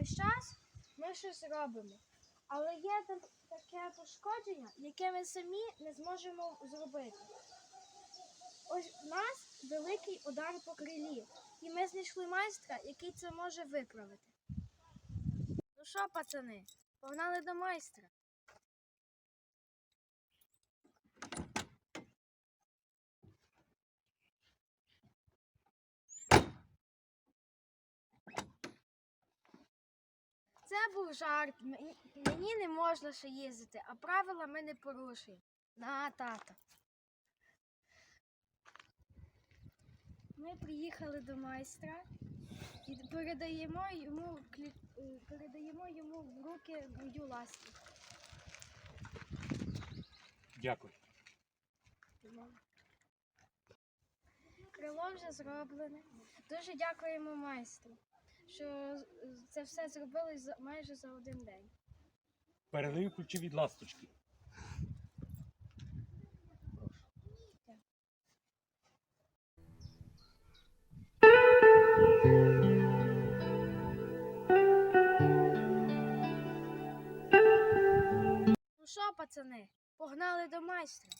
весь час ми щось робимо. Але є таке пошкодження, яке ми самі не зможемо зробити. Ось у нас великий удар по крилі, і ми знайшли майстра, який це може виправити. Ну що, пацани, погнали до майстра. Це був жарт. Мені- не можна ще їздити, а правила ми не порушуємо. На, тато. Ми приїхали до майстра і передаємо йому, е, передаємо йому в руки мою ласту. Дякую. Крило вже зроблене. Дуже дякуємо майстру, що це все зробили майже за один день. Передаю ключі від ласточки. Ну що, пацани, погнали до майстра.